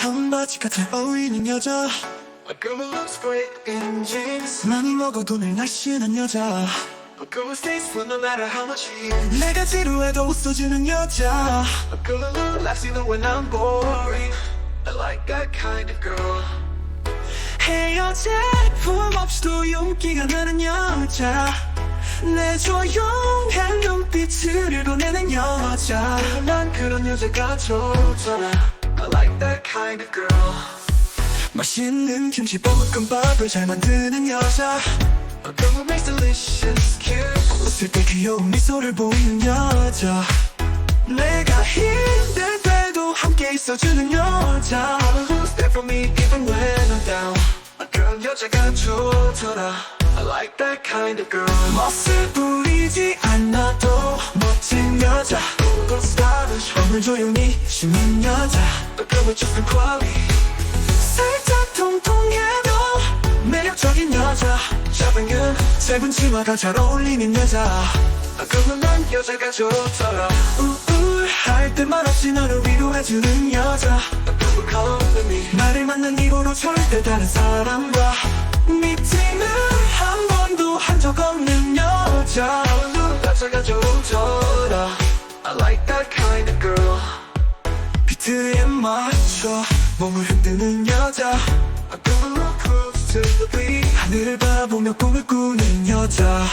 청바지 같아 어울리는 여자 A girl looks great in jeans. 많이 먹어도 늘 날씬한 여자 A girl stays put no matter how much she eats. 내가 지루해도 웃어주는 여자 A girl who laughs even when I'm boring. I like that kind of girl. 헤어 제품 없이도 용기가 나는 여자 내 조용한 눈빛을 보내는 여자 난 그런 여자가 좋더라. 맛있는 김치볶음밥을 잘 만드는 여자. 웃을 때 귀여운 미소를 보이는 여자 내가 힘들 때도 함께 있어주는 여자 Who's there for me even when I'm down. Girl 여자가 좋더라. I like that kind of girl. 멋을 부리지 않아 The quality. 살짝 통통해도 매력적인 여자 gün 짧은 치마가 잘 어울리는 여자 girl who 난 여자가 좋더라. 우울할 때만 없이 너를 위로해주는 여자 me. 나를 만난 이후로 절대 다른 사람과 미팅을 한 번도 한 적 없는 여자 여자가 좋더라. I like that kind of girl. 비트에 맞춰 몸을 흔드는 여자 A girl who cruise to the beat. 하늘을 바라보며 꿈을 꾸는 여자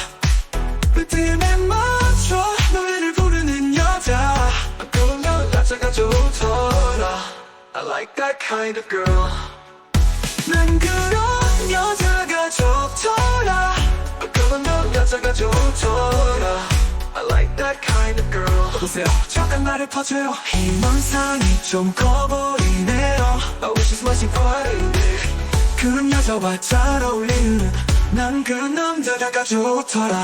리듬에 맞춰 노래를 부르는 여자 A girl who 여자가 좋더라. I like that kind of girl. 난 그런 보세요. 잠깐 나를 퍼줘요. 희망상이 좀 커 보이네요. I wish this was your party. 그런 여자와 잘 어울리는 난 그런 남자가 좋더라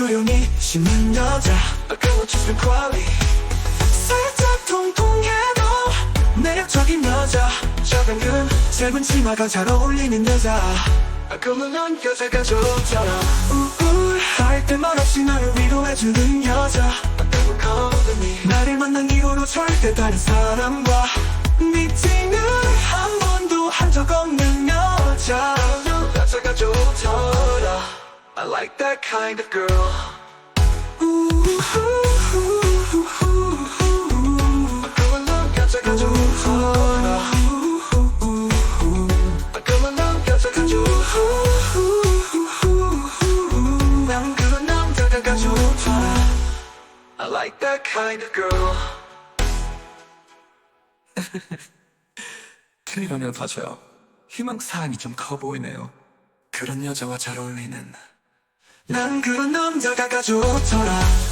조용히 쉬는 여자 just the quality. 살짝 통통해도 매력적인 여자 작은 gün 짧은 치마가 잘 어울리는 여자 who 난 여자가 좋더라. 우울할 때만 없이 나를 위로해주는 여자. 나를 만난 이후로 절대 다른 사람과 미팅을 한 번도 한 적 없는 여자. I like that kind of girl. I like that kind of girl. 그러면 봐줘요 희망사항이 좀 커 보이네요 그런 여자와 잘 어울리는 난 그런 남자가 좋더라